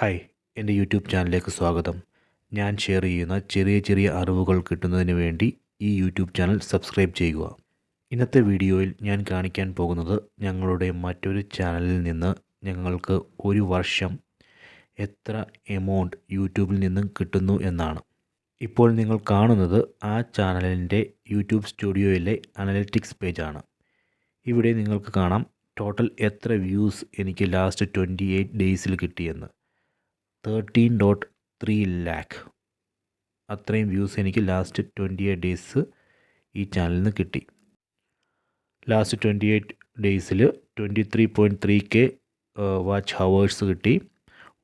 Hi എന്റെ YouTube ചാനലിലേക്ക് സ്വാഗതം. ഞാൻ ഷെയർ ചെയ്യുന്ന ചെറിയ ചെറിയ അറിവുകൾ കിട്ടുന്നതിന് വേണ്ടി ഈ യൂട്യൂബ് ചാനൽ സബ്സ്ക്രൈബ് ചെയ്യുക. ഇന്നത്തെ വീഡിയോയിൽ ഞാൻ കാണിക്കാൻ പോകുന്നത് ഞങ്ങളുടെ മറ്റൊരു ചാനലിൽ നിന്ന് ഞങ്ങൾക്ക് ഒരു വർഷം എത്ര എമൗണ്ട് യൂട്യൂബിൽ നിന്നും കിട്ടുന്നു എന്നാണ്. ഇപ്പോൾ നിങ്ങൾ കാണുന്നത് ആ ചാനലിന്റെ യൂട്യൂബ് സ്റ്റുഡിയോയിലെ അനലറ്റിക്സ് പേജാണ്. ഇവിടെ നിങ്ങൾക്ക് കാണാം ടോട്ടൽ എത്ര വ്യൂസ് എനിക്ക് ലാസ്റ്റ് ട്വന്റി എയ്റ്റ് ഡേയ്സിൽ കിട്ടിയെന്ന്. തേർട്ടീൻ ഡോട്ട് ത്രീ ലാക്ക് അത്രയും വ്യൂസ് എനിക്ക് ലാസ്റ്റ് ട്വന്റി എയ്റ്റ് ഡേയ്സ് ഈ ചാനലിൽ നിന്ന് കിട്ടി. ലാസ്റ്റ് ട്വന്റി എയ്റ്റ് ഡേയ്സിൽ twenty three point three K watch hours കിട്ടി.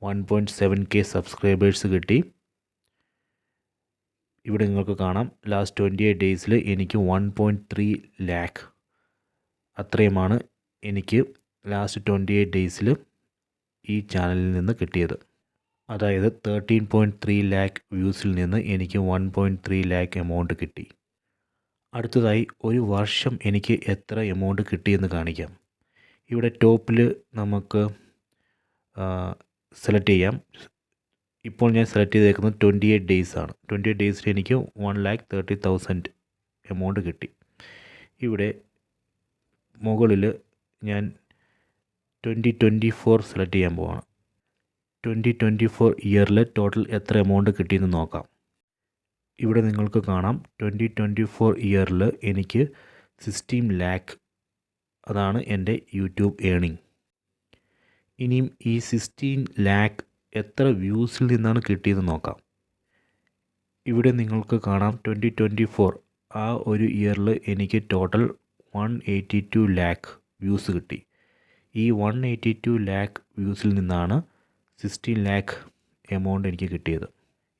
One point seven K subscribers കിട്ടി. ഇവിടെ നിങ്ങൾക്ക് കാണാം. ലാസ്റ്റ് ട്വന്റി എയ്റ്റ് ഡേയ്സിൽ എനിക്ക് വൺ പോയിന്റ് ത്രീ ലാക്ക് അത്രയുമാണ് എനിക്ക് ലാസ്റ്റ് ട്വന്റി എയ്റ്റ് ഡേയ്സിൽ ഈ ചാനലിൽ നിന്ന് കിട്ടിയത്. അതായത് തേർട്ടീൻ പോയിന്റ് ത്രീ ലാക്ക് വ്യൂസിൽ നിന്ന് എനിക്ക് one point three lakh amount കിട്ടി. അടുത്തതായി ഒരു വർഷം എനിക്ക് എത്ര എമൗണ്ട് കിട്ടിയെന്ന് കാണിക്കാം. ഇവിടെ ടോപ്പിൽ നമുക്ക് സെലക്ട് ചെയ്യാം. ഇപ്പോൾ ഞാൻ സെലക്ട് ചെയ്തേക്കുന്നത് ട്വന്റി എയ്റ്റ് ഡേയ്സ് ആണ്. ട്വന്റി എയ്റ്റ് ഡേയ്സിൽ എനിക്ക് one lakh thirty thousand amount കിട്ടി. ഇവിടെ മുകളിൽ ഞാൻ ട്വന്റി ട്വന്റി ഫോർ സെലക്ട് ചെയ്യാൻ പോവാണ്. ട്വന്റി ട്വന്റി ഫോർ ഇയറിൽ ടോട്ടൽ എത്ര എമൗണ്ട് കിട്ടിയെന്ന് നോക്കാം. ഇവിടെ നിങ്ങൾക്ക് കാണാം. ട്വന്റി ട്വന്റി ഫോർ ഇയറിൽ എനിക്ക് സിക്സ്റ്റീൻ ലാക്ക് അതാണ് എന്റെ യൂട്യൂബ് ഏണിംഗ് ഇനിയും ഈ സിക്സ്റ്റീൻ ലാക്ക് എത്ര വ്യൂസിൽ നിന്നാണ് കിട്ടിയതെന്ന് നോക്കാം. ഇവിടെ നിങ്ങൾക്ക് കാണാം. ട്വന്റി ട്വന്റി ഫോർ ആ ഒരു ഇയറിൽ എനിക്ക് total one eighty two lakh views കിട്ടി. ഈ വൺ എയ്റ്റി ടു ലാക്ക് വ്യൂസിൽ നിന്നാണ് സിക്സ്റ്റീൻ ലാക്ക് എമൗണ്ട് എനിക്ക് കിട്ടിയത്.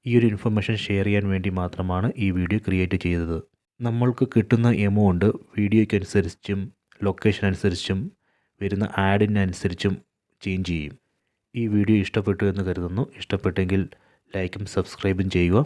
ഈ ഒരു ഇൻഫർമേഷൻ ഷെയർ ചെയ്യാൻ വേണ്ടി മാത്രമാണ് ഈ വീഡിയോ ക്രിയേറ്റ് ചെയ്തത്. നമ്മൾക്ക് കിട്ടുന്ന എമൗണ്ട് വീഡിയോയ്ക്ക് അനുസരിച്ചും ലൊക്കേഷൻ അനുസരിച്ചും വരുന്ന ആഡിനനുസരിച്ചും ചേഞ്ച് ചെയ്യും. ഈ വീഡിയോ ഇഷ്ടപ്പെട്ടു എന്ന് കരുതുന്നു. ഇഷ്ടപ്പെട്ടെങ്കിൽ ലൈക്കും സബ്സ്ക്രൈബും ചെയ്യുക.